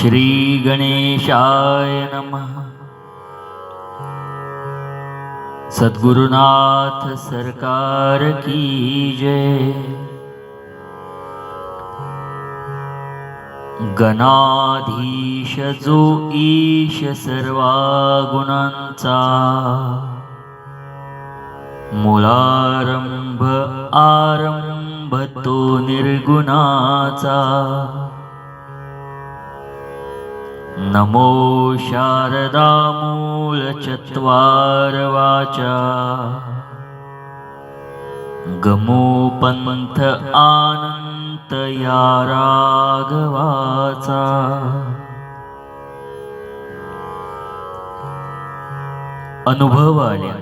श्री गणेशाय नमः। सद्गुरुनाथ सरकार की जय। गणाधीश जो ईश सर्वा गुणांचा मुळारंभ आरंभ तो निर्गुणाचा। नमो शारदा मूळ चत्वार वाचा गमो पंथ या राघवाचा अनुभव आल्या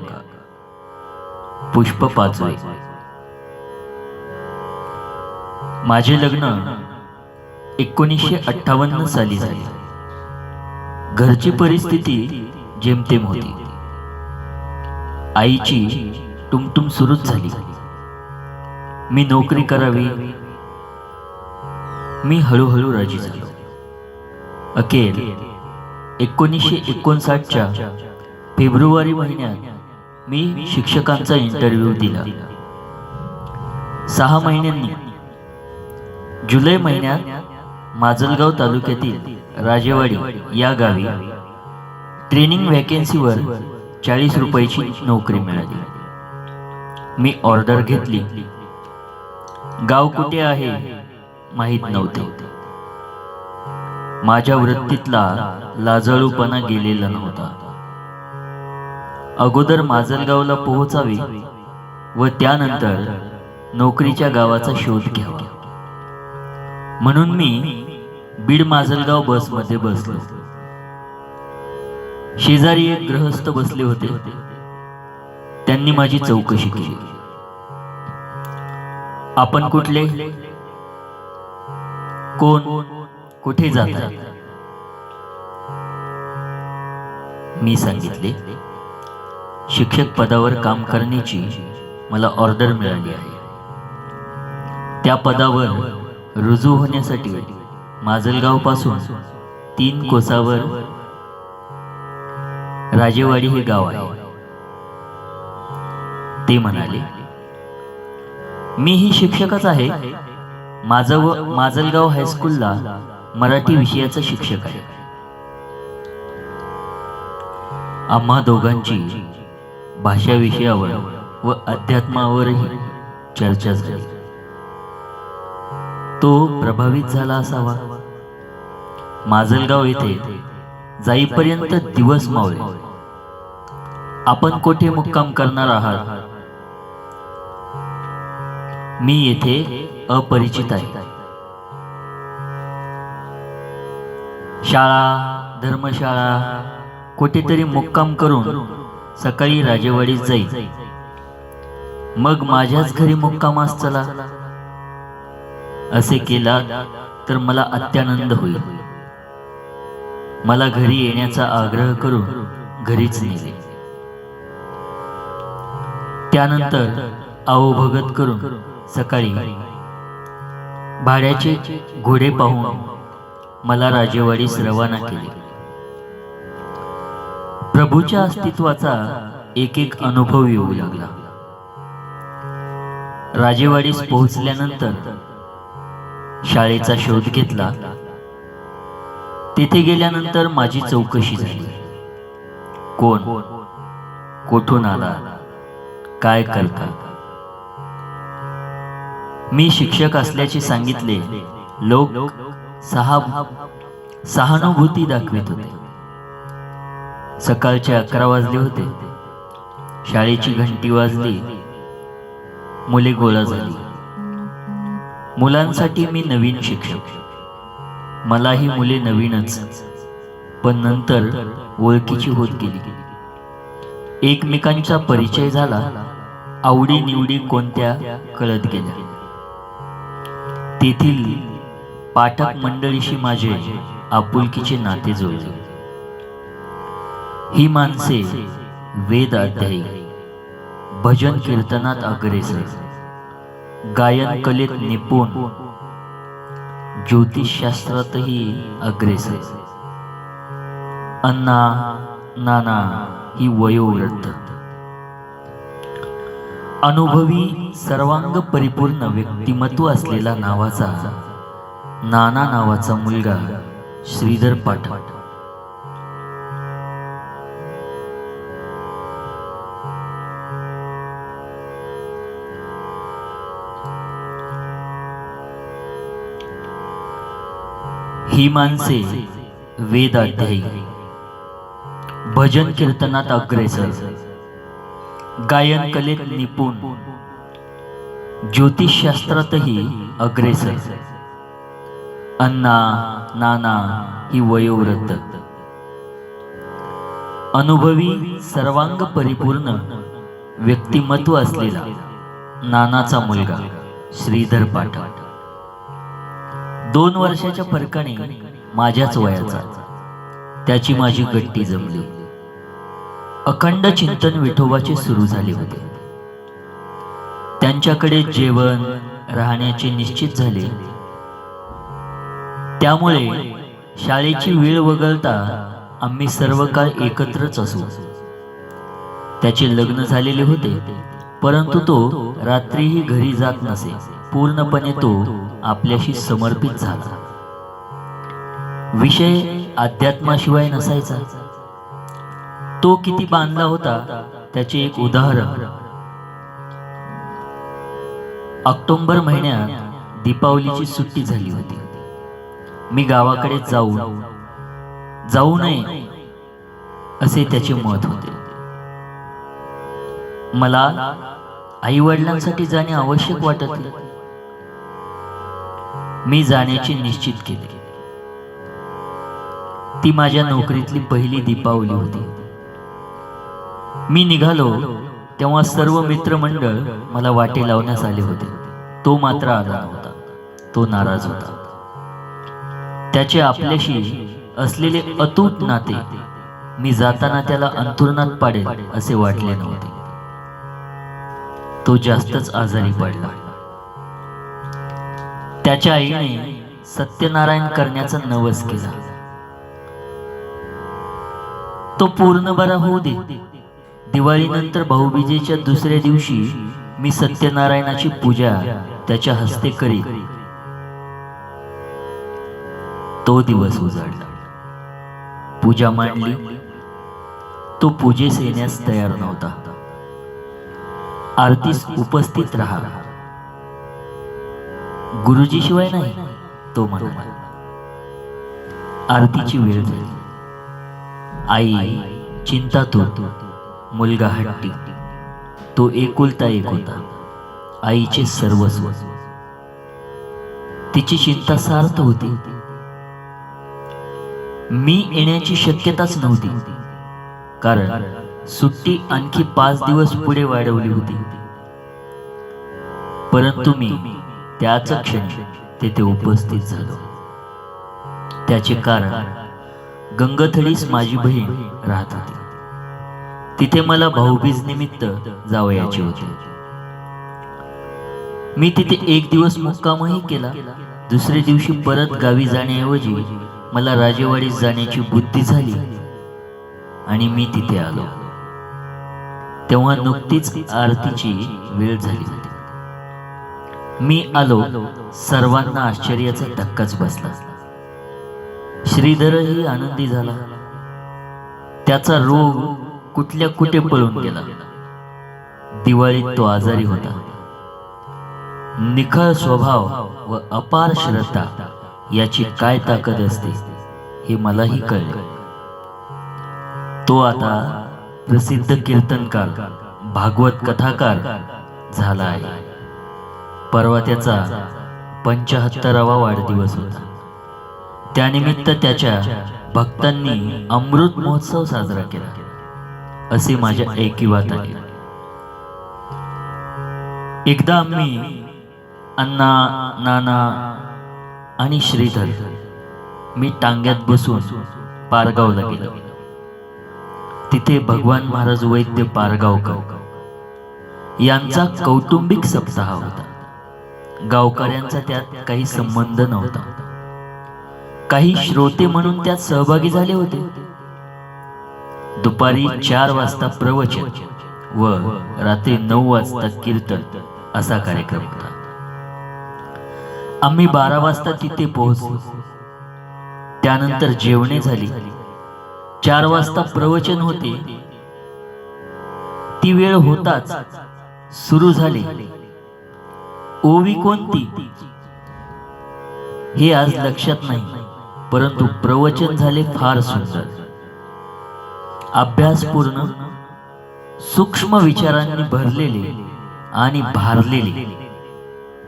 पुष्प पाचवे। माझे लग्न एकोणीसशे अठ्ठावन्न साली झाले. घरची परिस्थिती जेमतेम होती. आईची टुमटुम सुरूच झाली. मी नोकरी करावी. मी हळूहळू राजी झालो. अखेर एकोणीसशे एकोणसाठच्या फेब्रुवारी महिन्यात मी शिक्षकांचा इंटरव्ह्यू दिला. सहा महिन्यांनी. जुलै महिन्यात माजलगाव तालुक्यातील राजेवाडी या गावी ट्रेनिंग व्हॅकेन्सीवर चाळीस रुपयाची नोकरी मिळाली. मी ऑर्डर घेतली. गाव कुठे आहे माहीत नव्हते. माझ्या वृत्तीतला लाजाळूपणा गेलेला नव्हता. अगोदर माजलगावला पोहोचावे व त्यानंतर नोकरीच्या गावाचा शोध घ्यावा. म्हणून मी बीड माजलगाव बसमध्ये बसलो. शेजारी एक ग्रहस्थ बसले होते. त्यांनी माझी चौकशी केली. आपण कुठले? कोण? कुठे जाता? मी सांगितले शिक्षक पदावर काम करण्याची मला ऑर्डर मिळाली आहे. त्या पदावर रुजू होण्यासाठी माजलगावपासून तीन कोसावर राजेवाडी हे गाव आहे. ते म्हणाले मीही शिक्षकच आहे. माझं व माजलगाव हायस्कूलला मराठी विषयाचा शिक्षक आहे. आम्हा दोघांची भाषा विषयावर व अध्यात्मावरही चर्चा झाली. तो प्रभावित झाला असावा. माजलगाव येथे जाईपर्यंत दिवस मावळे. आपण कोठे मुक्काम करणार आहात? मी येथे अपरिचित आहे. शाळा धर्मशाळा कुठेतरी मुक्काम करून सकाळी राजेवाडीत जाईल मग माझ्याच घरी मुक्कामास चला. असे केला तर मला अत्यानंद होईल. मला घरी येण्याचा आग्रह करून घरीच नेले. त्यानंतर अवभगत करून सकाळी भाड्याचे घोडे पाहून मला राजेवाडीस रवाना केले. प्रभूच्या अस्तित्वाचा एक एक अनुभव येऊ लागला. राजेवाडीस पोहोचल्यानंतर शाळेचा शोध घेतला. तेथे गेल्यानंतर माझी चौकशी झाली. कोण? कोठून आला? काय करता मी शिक्षक असल्याचे सांगितले. लोक सहा सहानुभूती दाखवित होते. सकाळचे अकरा वाजले होते. शाळेची घंटी वाजली. मुले गोळा झाली. मुलांसाठी मी नवीन शिक्षक. मलाही मुले नवीनच पण नंतर ओळखीची होत गेली. एकमेकांचा परिचय झाला आवडी निवडी कोणत्या कळत गेल्या. तेथील पाठक मंडळीशी माझे आपुलकीचे नाते जुळले. ही माणसे वेद अध्यायी भजन कीर्तनात अग्रेसर गायन कलेत निपुण ज्योतिषशास्त्रातही अग्रेसर अण्णा नाना ही वयोवृद्ध. अनुभवी सर्वांग परिपूर्ण व्यक्तिमत्व असलेला नावाचा नाना नावाचा मुलगा श्रीधर पाठक. ही माणसे वेदाध्यायी. भजन कीर्तनात अग्रेसर. गायन कलेत निपुण. ज्योतिषशास्त्रातही अग्रेसर. अण्णा नाना ही वयोवृद्ध. अनुभवी सर्वांग परिपूर्ण व्यक्तिमत्व असलेला नानाचा मुलगा श्रीधर पाठक. दोन वर्षाच्या फरकाने माझ्याच वयाचा. त्याची माझी गट्टी जमली. अखंड चिंतन विठोबाचे सुरू झाले होते. त्यांच्याकडे जेवण राहण्याचे निश्चित झाले. त्यामुळे शाळेची वेळ वगळता आम्ही सर्व काळ एकत्रच असू. त्याचे लग्न झालेले होते परंतु तो रात्रीही घरी जात नसे. पूर्णपणे तो आपल्याशी समर्पित झाला. विषय अध्यात्माशिवाय नसायचा. तो किती बांधला होता त्याचे एक उदाहरण. ऑक्टोबर महिन्यात दीपावलीची सुट्टी झाली होती. मी गावाकडे जाऊ जाऊ नये असे त्याचे मत होते. मला आई वडिलांसाठी जाणे आवश्यक वाटत मी जाण्याचे निश्चित केले. ती माझ्या नोकरीतली पहिली दीपावली होती. मी निघालो तेव्हा सर्व मित्रमंडळ मला वाटे लावण्यास आले होते. तो मात्र आला नव्हता. तो नाराज होता. त्याचे आपल्याशी असलेले अतूट नाते मी जाताना त्याला अंतुरणात पाडेल असे वाटले नव्हते. तो जास्तच आजारी पडला. त्याच्या आईने सत्यनारायण करण्याचा नवस केला. तो पूर्ण बरा होऊ दे. दिवाळीनंतर भाऊबीजेच्या दुसऱ्या दिवशी मी सत्यनारायणाची पूजा त्याच्या हस्ते करी तो दिवस उजाडला. पूजा मांडली. तो पूजेस येण्यास तयार नव्हता. आरतीस उपस्थित राहा गुरुजी शिवाय नाही तो म्हणाला आरतीची वेळ झाली. आई चिंता तो मुलगा हट्टी. तो एकुलता एक होता आईचे सर्वस्व. तिची चिंता सार्थ होती. मी येण्याची शक्यताच नव्हती कारण सुट्टी आणखी पाच दिवस पुढे वाढवली होती. परंतु मी त्याच क्षणी तेथे उपस्थित झालो. त्याचे कारण गंगथडीस माझी बहीण राहत होती. तिथे मला भाऊबीज निमित्त जावयाचे होते. मी तिथे एक दिवस मुक्कामही केला. दुसऱ्या दिवशी परत गावी जाण्याऐवजी मला राजेवाडीत जाण्याची बुद्धी झाली आणि मी तिथे आलो. तेव्हा नुकतीच आरतीची वेळ झाली. होती मी आलो सर्वांना आश्चर्याचा धक्काच बसला. श्रीधरही आनंदी झाला. त्याचा रोग कुठल्या कुठे पळून गेला? दिवाळीत तो आजारी होता. निखळ स्वभाव व अपार श्रद्धा याची काय ताकद असते हे मलाही कळले. तो आता प्रसिद्ध कीर्तनकार भागवत कथाकार झाला आहे. परवा त्याचा पंचाहत्तरावा वाढदिवस होता. त्यानिमित्त त्याच्या भक्तांनी अमृत महोत्सव साजरा केला. असे माझ्या ऐकिवात आले एकदा आम्ही अण्णा नाना आणि श्रीधर मी टांग्यात बसून पारगावला गेलो. तिथे भगवान महाराज वैद्य पारगावकर. यांचा कौटुंबिक सप्ताह होता. गावकऱ्यांचा त्यात काही संबंध नव्हता. काही श्रोते म्हणून त्यात सहभागी झाले होते. दुपारी चार वाजता प्रवचन व रात्री नऊ वाजता कीर्तन असा कार्यक्रम होता. आम्ही बारा वाजता तिथे पोहोचलो. त्यानंतर जेवणे झाली. चार वाजता प्रवचन होते. ती वेळ होताच सुरू झाली. ओवी कोणती? हे आज लक्षात नाही परंतु प्रवचन झाले फार सुंदर. अभ्यासपूर्ण सूक्ष्म विचारांनी भरलेले आणि भारलेले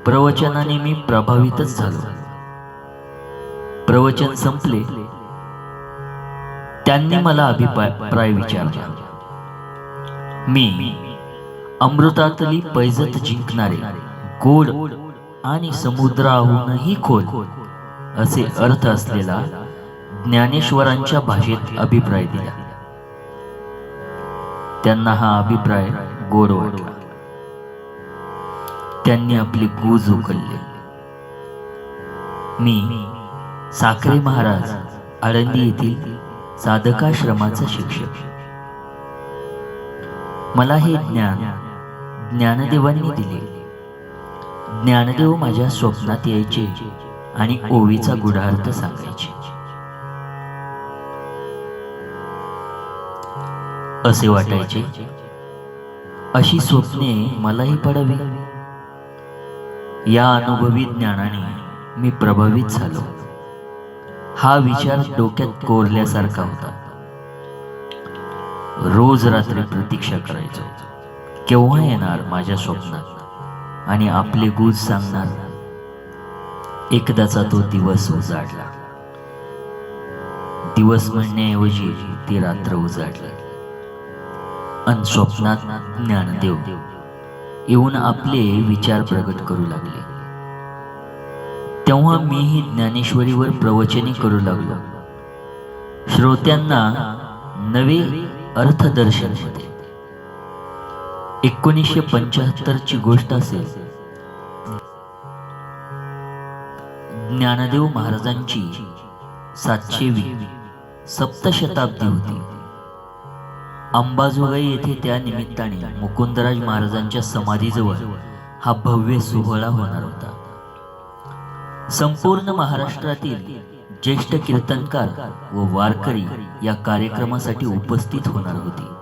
प्रवचनाने मी प्रभावितच झालो. प्रवचन संपले. त्यांनी मला अभिप्राय विचारला. मी अमृतातली पैजत जिंकणारे गोड आणि समुद्राहूनही खोल असे अर्थ असलेला ज्ञानेश्वरांच्या भाषेत अभिप्राय दिला. त्यांना हा अभिप्राय गोड वाटला. त्यांनी आपली गूज उकलली. मी साखरे महाराज आळंदी येथील साधकाश्रमाचा शिक्षक. मला हे ज्ञान ज्ञानदेवांनी दिले. ज्ञानदेव माझ्या स्वप्नात यायचे आणि ओवीचा गुढार्थ सांगायचे. असे वाटायचे अशी स्वप्ने मलाही पडावी. या अनुभवी ज्ञानाने मी प्रभावित झालो. हा विचार डोक्यात कोरल्यासारखा होता. रोज रात्री प्रतीक्षा करायचो. केव्हा येणार माझ्या स्वप्नात? आणि आपले गुज सांगणार. एकदाचा तो दिवस उजाडला. दिवस म्हणण्याऐवजी ती रात्र उजाडली. अन स्वप्नात ज्ञानदेव येऊन आपले विचार प्रगट करू लागले. तेव्हा मीही ज्ञानेश्वरीवर प्रवचने करू लागलो. श्रोत्यांना नवे अर्थदर्शन होते. एकोणीसशे पंच्याहत्तरची गोष्ट असेल. ज्ञानदेव महाराजांची सातशेवी सप्तशताब्दी होती. अंबाजोगाई येथे त्या निमित्ताने मुकुंदराज महाराजांच्या समाधीजवळ हा भव्य सोहळा होणार होता. संपूर्ण महाराष्ट्रातील ज्येष्ठ कीर्तनकार व वारकरी या कार्यक्रमासाठी उपस्थित होणार होते.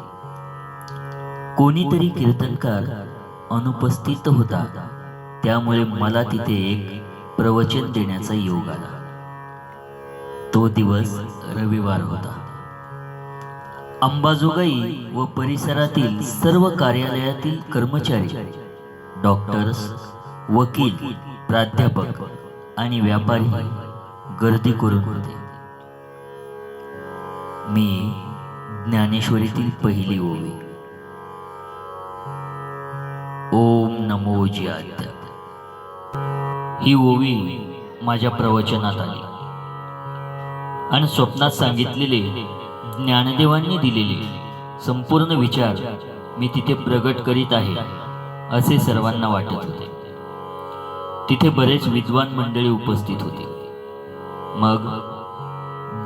कोणीतरी कीर्तनकार अनुपस्थित होता. त्यामुळे मला तिथे एक प्रवचन देण्याचा योग आला. तो दिवस रविवार होता. अंबाजोगाई व परिसरातील सर्व कार्यालयातील कर्मचारी डॉक्टर्स वकील प्राध्यापक आणि व्यापारी गर्दी करून होते. मी ज्ञानेश्वरीतील पहिली ओवी ओम नमो ज्याद्य ही ओवी माझ्या प्रवचनात आली. आणि स्वप्नात सांगितलेले ज्ञानदेवांनी दिलेले संपूर्ण विचार मी तिथे प्रगट करीत आहे असे सर्वांना वाटत होते. तिथे बरेच विद्वान मंडळी उपस्थित होते. मग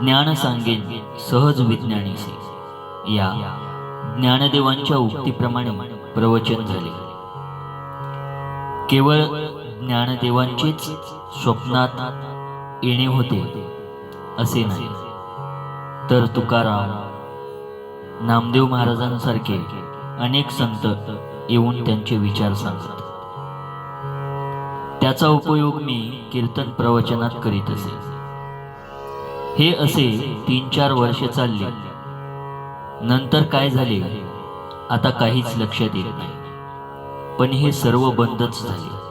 ज्ञान सांगेन सहज विज्ञानीसे या ज्ञानदेवांच्या उक्तीप्रमाणे प्रवचन झाले. केवळ ज्ञानदेवांचेच स्वप्नात येणे होते असे नाही. तर तुकाराम नामदेव महाराजांसारखे अनेक संत येऊन त्यांचे विचार सांगतात. त्याचा उपयोग मी कीर्तन प्रवचनात करीत असे. हे असे तीन चार वर्षे चालले. नंतर काय झाले आता काहीच लक्षात येत नाही. पण हे सर्व बंदच झाले.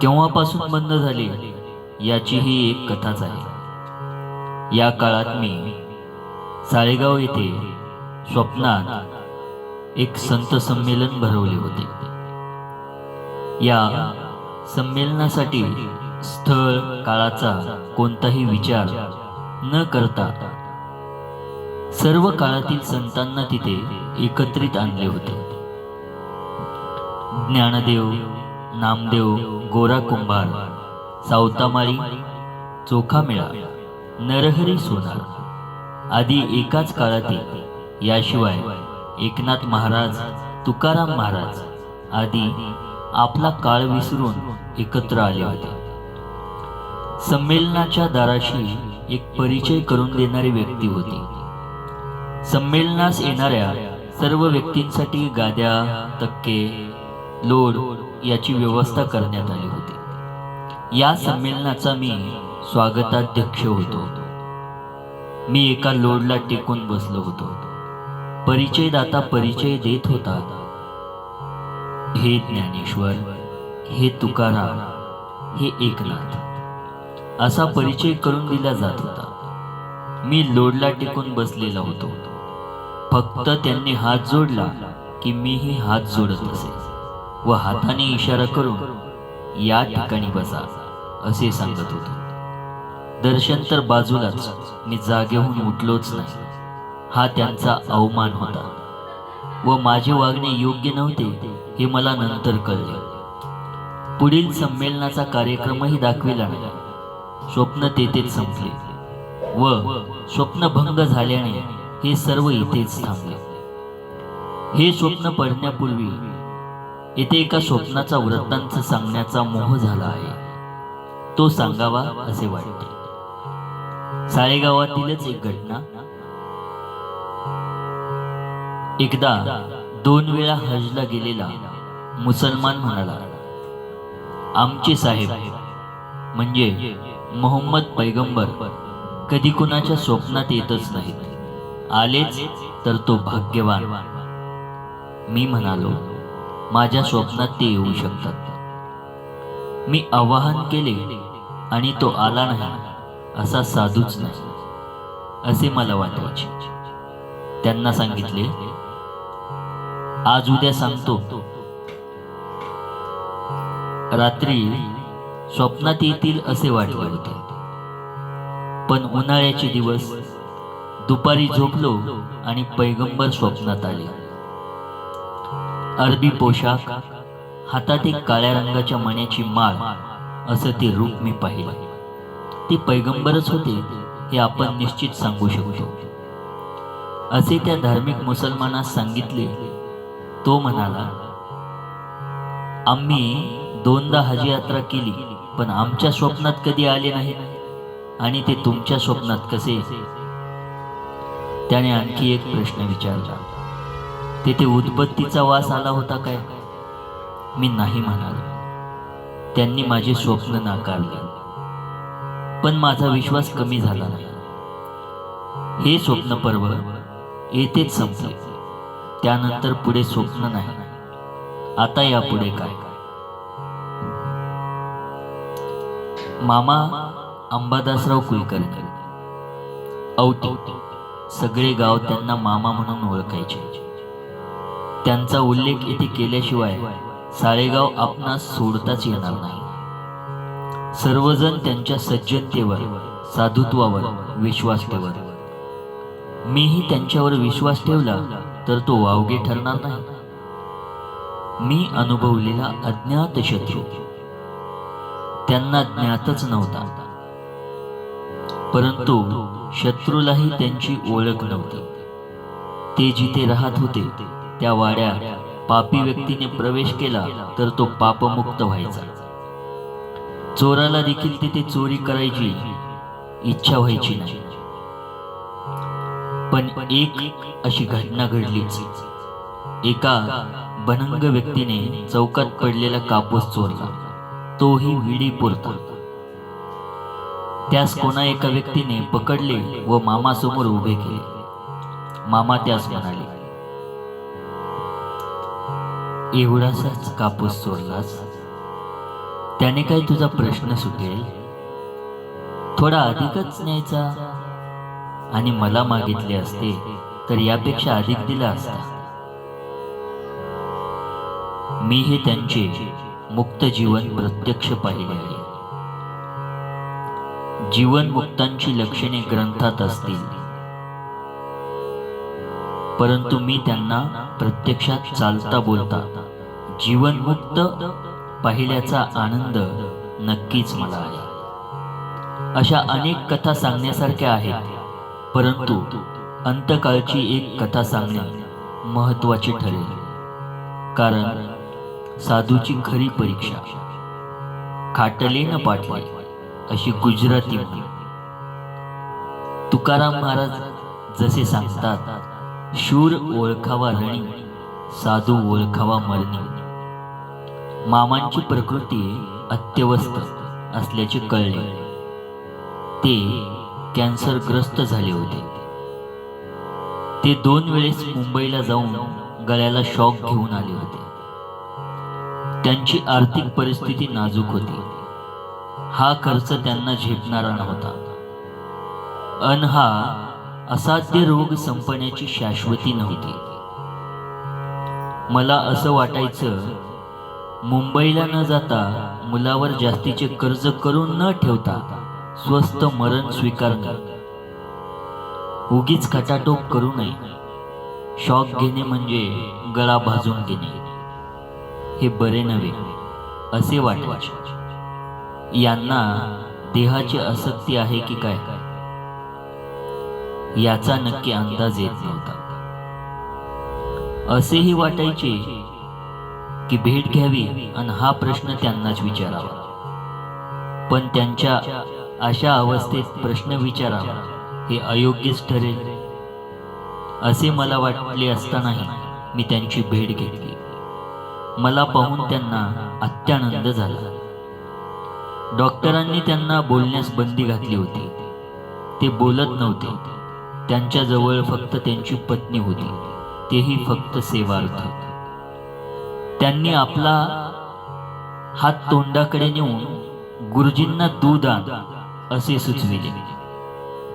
केव्हापासून बंद झाले याचीही एक कथाच आहे. या काळात मी साळेगाव येथे स्वप्नात एक संत संमेलन भरवले होते. या संमेलनासाठी स्थळ काळाचा कोणताही विचार न करता सर्व काळातील संतांना तिथे एकत्रित आणले होते. ज्ञानदेव नामदेव गोरा कुंभार सावतामाळी चोखामेळा नरहरी सोनार आदी एकाच काळातील याशिवाय एकनाथ महाराज तुकाराम महाराज आदी आपला काळ विसरून एकत्र आले होते. संमेलनाच्या दाराशी एक परिचय करून देणारी व्यक्ती होती. संमेलनास येणाऱ्या सर्व व्यक्तींसाठी गाद्या तक्के लोड याची व्यवस्था करण्यात आली होती. या संमेलनाचा मी स्वागताध्यक्ष होतो. मी एका लोडला टेकून बसलो होतो. परिचयदाता परिचय देत होता हे ज्ञानेश्वर हे तुकाराम हे एकनाथ. असा परिचय करून दिला जात होता. मी लोडला टेकून बसलेला होतो. फक्त त्यांनी हात जोडला की मीही हात जोडत असे. व हाताने इशारा करून या ठिकाणी बसा असे सांगत होतो. दर्शन तर बाजूलाच मी जागेहून उठलोच नाही. हा त्यांचा अवमान होता. व माझे वागणे योग्य नव्हते हे मला नंतर कळले. पुढील संमेलनाचा कार्यक्रमही दाखविला नाही स्वप्न तेथेच संपले. व स्वप्नभंग झाल्याने हे सर्व इथेच थांबले. हे स्वप्न पडण्यापूर्वी येथे एका स्वप्नाचा वृत्तांत सांगण्याचा मोह झाला आहे. तो सांगावा असे वाटते. साळेगावातीलच एक घटना. एकदा दोन वेळा हजला गेलेला मुसलमान म्हणाला आमचे साहेब म्हणजे मोहम्मद पैगंबर कधी कुणाच्या स्वप्नात येतच नाहीत. आलेच तर तो भाग्यवान. मी म्हणालो माझ्या स्वप्नात ते येऊ शकतात. मी आवाहन केले आणि तो आला नाही असा साधूच नाही असे मला वाटायचे. त्यांना सांगितले आज उद्या सांगतो. रात्री स्वप्नात येतील असे वाटले होते. पण उन्हाळ्याचे दिवस दुपारी झोपलो आणि पैगंबर स्वप्नात आले. अरबी पोशाख हातात एक काळ्या रंगाच्या मण्याची माळ असं ते रूप मी पाहिलं. ते पैगंबरच होते हे आपण निश्चित सांगू शकतो. असे त्या धार्मिक मुसलमानास सांगितले तो म्हणाला आम्ही दोनदा हज यात्रा केली पण आमच्या स्वप्नात कधी आले नाही. आणि ते तुमच्या स्वप्नात कसे? त्याने आणखी एक प्रश्न विचारला. तेथे उदबत्तीचा वास आला होता काय? मी नाही म्हणालो. त्यांनी माझे स्वप्न नाकारले. पण माझा विश्वास कमी झाला नाही. हे स्वप्न पर्व येथेच संपले. त्यानंतर पुढे स्वप्न नाही. आता यापुढे काय? मामा अंबादासराव कुलकर्णी. औटी. सगळे गाव त्यांना मामा म्हणून ओळखायचे. त्यांचा उल्लेख येथे केल्याशिवाय साळेगाव आपणास सोडताच येणार नाही. सर्वजण त्यांच्या सज्जनतेवर साधुत्वावर विश्वास ठेवत. मीही त्यांच्यावर विश्वास ठेवला तर तो वावगे ठरणार नाही. मी अनुभवलेला अज्ञात शत्रू. त्यांना ज्ञातच नव्हता. परंतु शत्रूलाही त्यांची ओळख नव्हती. ते जिथे राहत होते त्या वाड्यात पापी व्यक्तीने प्रवेश केला तर तो पापमुक्त व्हायचा. चोराला देखील तिथे चोरी करायची इच्छा व्हायची नाही. पण एक अशी घटना घडलीच. एका बनंग व्यक्तीने चौकात पडलेला कापूस चोरला. तोही विडी पुरता. त्यास कोणा एका व्यक्तीने पकडले व मामासमोर उभे केले. मामा त्यास म्हणाले एवढासाच कापूस चोरलास त्याने काय तुझा प्रश्न सुटेल? थोडा अधिकच न्यायचा. आणि मला मागितले असते तर यापेक्षा अधिक दिला असता. मी हे त्यांचे मुक्त जीवन प्रत्यक्ष पाहिले आहे. जीवन मुक्तांची लक्षणे ग्रंथात असतील. परंतु मी त्यांना प्रत्यक्षात चालता बोलता जीवनमुक्त पाहिल्याचा आनंद नक्कीच मला आहे. अशा अनेक कथा सांगण्यासारख्या आहेत परंतु अंतकाळची एक कथा सांगणे महत्त्वाचे ठरेल. कारण साधूची खरी परीक्षा खाटले न पाठवा अशी गुजराती तुकाराम महाराज जसे सांगतात शूर ओळखावा रणी साधू ओळखावा मरणी. मामांची प्रकृती अत्यवस्थ असल्याचे कळले. ते कॅन्सरग्रस्त झाले होते. ते दोन वेळेस मुंबईला जाऊन गळ्याला शॉक घेऊन आले होते. त्यांची आर्थिक परिस्थिती नाजूक होती. हा खर्च त्यांना झेपणारा नव्हता. अन हा असाध्य रोग संपण्याची शाश्वती नव्हती. मला असं वाटायचं मुंबईला न जाता मुलावर जास्तीचे कर्ज करून न ठेवता स्वस्त मरण स्वीकारणे. उगीच खटाटोप करू नये. शॉक घेणे म्हणजे गळा भाजून घेणे. हे बरे नव्हे असे वाटायचे. यांना देहाची आसक्ती आहे की काय? याचा नक्की अंदाज येत नव्हता. असेही वाटायचे की भेट घ्यावी आणि हा प्रश्न त्यांनाच विचारावा. पण त्यांच्या अशा अवस्थेत प्रश्न विचारावा हे अयोग्यच ठरेल असे मला वाटले असतानाही मी त्यांची भेट घेतली. मला पाहून त्यांना अत्यानंद झाला. डॉक्टरांनी त्यांना बोलण्यास बंदी घातली होती. ते बोलत नव्हते. त्यांच्याजवळ फक्त त्यांची पत्नी होती. तेही फक्त सेवार्थ. त्यांनी आपला हात तोंडाकडे नेऊन गुरुजींना दूध आण असे सुचविले.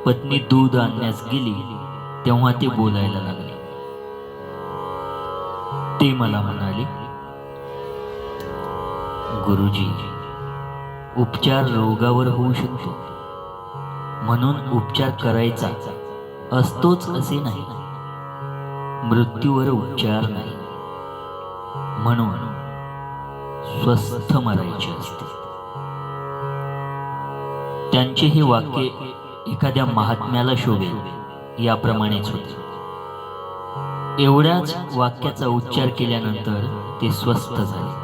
पत्नी दूध आणण्यास गेली तेव्हा ते बोलायला लागले. ते मला म्हणाले गुरुजी उपचार रोगावर होऊ शकतो. म्हणून उपचार करायचा. असतोच असे नाही. मृत्यूवर उपचार नाही. म्हणून स्वस्थ मरायचे असते. त्यांचे हे वाक्य एखाद्या महात्म्याला शोभेल याप्रमाणेच होते. एवढ्याच वाक्याचा उच्चार केल्यानंतर ते स्वस्थ झाले.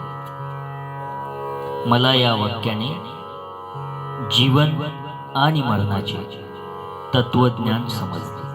मला या वाक्याने जीवन आणि मरणाचे तत्वज्ञान समजते.